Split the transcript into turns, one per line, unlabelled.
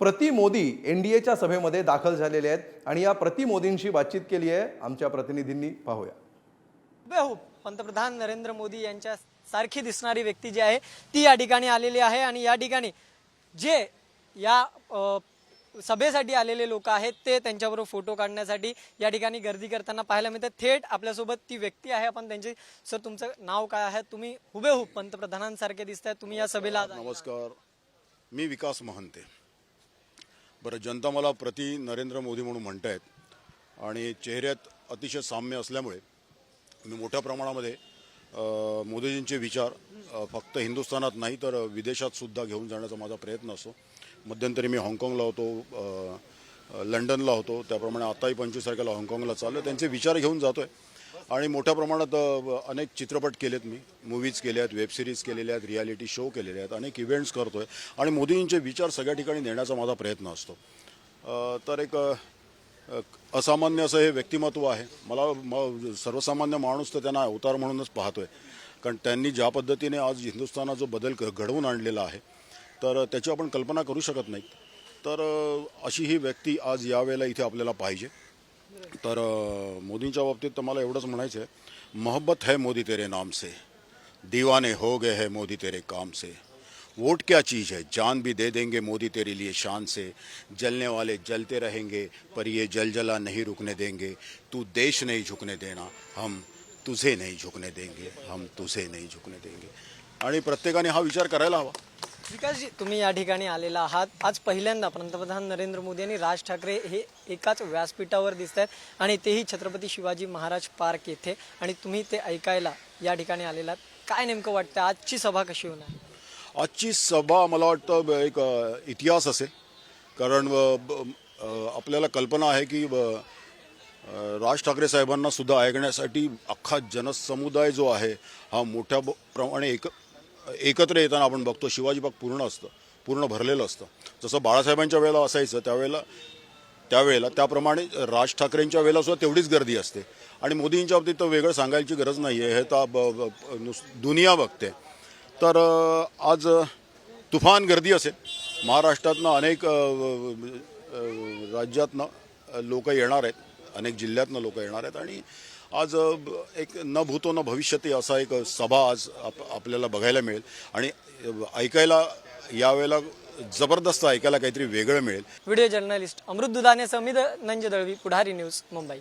प्रति Modi N D एच्या सभेमध्ये दाखल झालेले आहेत आणि या प्रति मोदींशी बातचीत केली आहे आमच्या प्रतिनिधींनी. पाहूया.
हुबेहूब पंतप्रधान नरेंद्र मोदी यांच्या सारखी दिसणारी व्यक्ती जी आहे ती या ठिकाणी आलेली आहे आणि या ठिकाणी जे या सभेसाठी आलेले लोक आहेत ते त्यांच्याबरोबर फोटो काढण्यासाठी या ठिकाणी गर्दी करताना पाहायला मिळते. थेट आपल्यासोबत ती व्यक्ती आहे. आपण त्यांची सर तुमचं नाव काय आहे? तुम्ही हुबेहूब पंतप्रधानांसारखे दिसत तुम्ही या सभेला.
नमस्कार. मी विकास महंते. बरं जनता मला प्रति नरेंद्र मोदी म्हणून म्हणतायत आणि चेहऱ्यात अतिशय साम्य असल्यामुळे मी मोठ्या प्रमाणामध्ये मोदीजींचे विचार फक्त हिंदुस्थानात नाही तर विदेशात सुद्धा घेऊन जाण्याचा माझा प्रयत्न असतो मध्यंतरी मी हाँगकाँगला होतो लंडनला होतो त्याप्रमाणे आताही पंचवीस तारखेला हाँगकाँगला चाललो त्यांचे विचार घेऊन जातो आहे आणि मोठ्या प्रमाणात अनेक चित्रपट केलेत मी. मूवीज केल्या आहेत वेब सिरीज केलेल्या आहेत रियालिटी शो केलेले आहेत अनेक इव्हेंट्स आहे आणि मोदींचे विचार सगळ्या ठिकाणी नेण्याचा माझा प्रयत्न असतो. तर एक असामान्य असं हे व्यक्तिमत्व आहे. मला म सर्वसामान्य माणूस तर त्यांना अवतार म्हणूनच पाहतोय. कारण त्यांनी ज्या पद्धतीने आज हिंदुस्थानात जो बदल घडवून आणलेला आहे तर त्याची आपण कल्पना करू शकत नाही तर अशी ही व्यक्ती आज यावेळेला इथे आपल्याला पाहिजे. तर मोदींच्या बाबतीत तर मला एवढंच म्हणायचं आहे मोहब्बत है मोदी तेरे नाम से. दीवाने हो गए है मोदी तेरे काम से. वोट क्या चीज़ है? जान भी दे देंगे मोदी तेरे लिए शान से. जलने वाले जलते रहेंगे पर ये जलजला नहीं रुकने देंगे. तू देश नहीं झुकने देना हम तुझे नहीं झुकने देंगे हम तुझे नहीं झुकने देंगे. आणि प्रत्येकाने हा विचार करायला हवा.
विकासजी तुम्ही या ठिकाणी आलेला आहात. आज पहिल्यांदा पंतप्रधान नरेंद्र मोदी आणि राज ठाकरे हे एकाच व्यासपीठावर दिसत आहेत आणि तेही छत्रपती शिवाजी महाराज पार्क येथे. आणि तुम्ही ते ऐकायला या ठिकाणी आलेला आहात. काय नेमकं वाटतं आजची सभा कशी होणार?
आजची सभा मला वाटतं ब- एक इतिहास असेल. कारण ब- आपल्याला कल्पना आहे की ब- राज ठाकरे साहेबांना सुद्धा ऐकण्यासाठी अख्खा जनसमुदाय जो आहे हा मोठ्या ब- प्रमाणे एक एकत्र येताना आपण बघतो शिवाजीबाग पूर्ण असतं पूर्ण भरलेलं असतं. जसं बाळासाहेबांच्या वेळेला असायचं त्यावेळेला त्यावेळेला त्याप्रमाणे राज ठाकरेंच्या वेळेला सुद्धा तेवढीच गर्दी असते. आणि मोदींच्या बाबतीत तर वेगळं सांगायची गरज नाही आहे. हे तर ब- नुस- दुनिया बघते. तर आज तुफान गर्दी असेल. महाराष्ट्रातनं अनेक राज्यातनं लोक येणार आहेत. अनेक जिल्ह्यातनं लोक येणार आहेत. आणि आज एक न भूतो न भविष्यती असा एक सभा आज आप आपल्याला बघायला मिळेल. आणि ऐकायला यावेळेला जबरदस्त ऐकायला काहीतरी वेगळं मिळेल.
व्हिडिओ जर्नलिस्ट अमृत दुधाने समित नंज दळवी पुढारी न्यूज मुंबई.